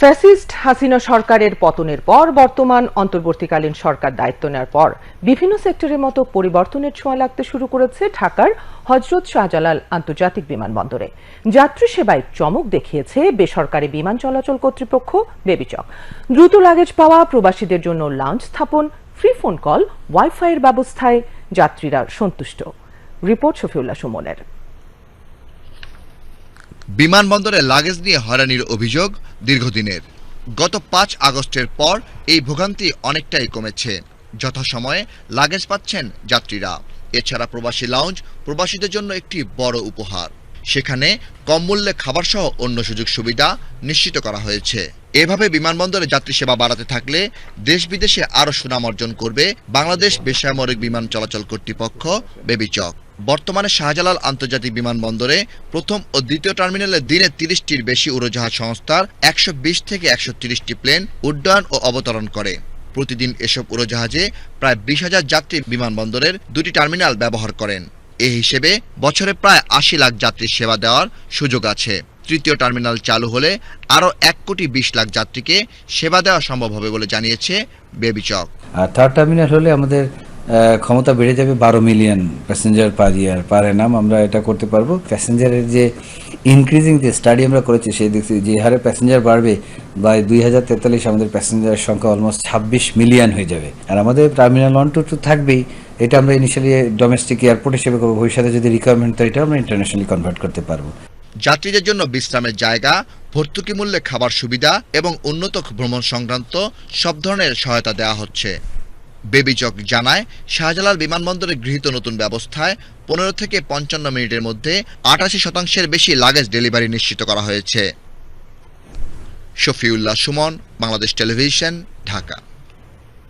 Fascist Hasina সরকারের পতনের পর বর্তমান অন্তর্বর্তীকালীন সরকার দায়িত্ব নেওয়ার পর বিভিন্ন সেক্টরের মতো পরিবর্তনের ছোঁয়া লাগতে শুরু করেছে ঢাকার হজরত শাহজালাল আন্তর্জাতিক বিমানবন্দরে। যাত্রী সেবায় চমক দেখিয়েছে বেসরকারি বিমান চলাচল কর্তৃপক্ষ, বেবিচক। দ্রুত লাগেজ পাওয়া প্রবাসীদের জন্য লাঞ্চ স্থাপন ফ্রি ফোন কল ওয়াইফাইয়ের ব্যবস্থায় যাত্রীরা সন্তুষ্ট। রিপোর্ট শফিউল্লাহ সুমনের। বিমানবন্দরে লাগেজ নিয়ে হয়রানির অভিযোগ দীর্ঘদিনের। গত পাঁচ আগস্টের পর এই ভোগান্তি অনেকটাই কমেছে। যথাসময়ে লাগেজ পাচ্ছেন যাত্রীরা। এছাড়া প্রবাসী লাউঞ্জ প্রবাসীদের জন্য একটি বড় উপহার। সেখানে কম মূল্যে খাবার সহ অন্য সুযোগ সুবিধা নিশ্চিত করা হয়েছে। এভাবে বিমানবন্দরে যাত্রী সেবা বাড়াতে থাকলে দেশ বিদেশে আরও সুনাম অর্জন করবে বাংলাদেশ বেসামরিক বিমান চলাচল কর্তৃপক্ষ বেবিচক। বর্তমানে শাহজালাল আন্তর্জাতিক বিমানবন্দরে প্রথম ও দ্বিতীয় টার্মিনালে দিনে তিরিশটির বেশি উড়োজাহাজ সংস্থার একশো বিশ থেকে একশো প্লেন উড্ডয়ন ও অবতরণ করে। প্রতিদিন এসব উড়োজাহাজে প্রায় বিশ হাজার যাত্রী বিমানবন্দরের দুটি টার্মিনাল ব্যবহার করেন। এ হিসেবে বছরে প্রায় আশি লাখ যাত্রীর সেবা দেওয়ার সুযোগ আছে। তৃতীয় টার্মিনাল চালু হলে আরও এক কোটি বিশ লাখ যাত্রীকে সেবা দেওয়া সম্ভব হবে বলে জানিয়েছে বেবিচক। থার্ড টার্মিনাল হলে আমাদের ক্ষমতা বেড়ে যাবে বারো মিলিয়ন প্যাসেঞ্জার পার ইয়ার পার নাম আমরা এটা করতে পারব। প্যাসেঞ্জারের যে ইনক্রিজিং যে স্টাডি আমরা করেছি, সেই দেখছি যে হারে প্যাসেঞ্জার বাড়বে বা দুই হাজার তেতাল্লিশ আমাদের প্যাসেঞ্জারের সংখ্যা অলমোস্ট ছাব্বিশ মিলিয়ন হয়ে যাবে। আর আমাদের টার্মিনাল ওয়ান টু টু থাকবেই। এটা আমরা ইনিশিয়ালি ডোমেস্টিক এয়ারপোর্ট হিসেবে করব। ভবিষ্যতে যদি রিকোয়ারমেন্ট তো এটা আমরা ইন্টারন্যাশনালি কনভার্ট করতে পারব। যাত্রীদের জন্য বিশ্রামের জায়গা, ভর্তুকি মূল্যে খাবার সুবিধা এবং উন্নত ভ্রমণ সংক্রান্ত সব ধরনের সহায়তা দেওয়া হচ্ছে। বেবিচক জানায়, শাহজালাল বিমানবন্দরে গৃহীত নতুন ব্যবস্থায় পনেরো থেকে পঞ্চান্ন মিনিটের মধ্যে আটাশি শতাংশের বেশি লাগেজ ডেলিভারি নিশ্চিত করা হয়েছে। শফিউল্লাহ সুমন, বাংলাদেশ টেলিভিশন, ঢাকা।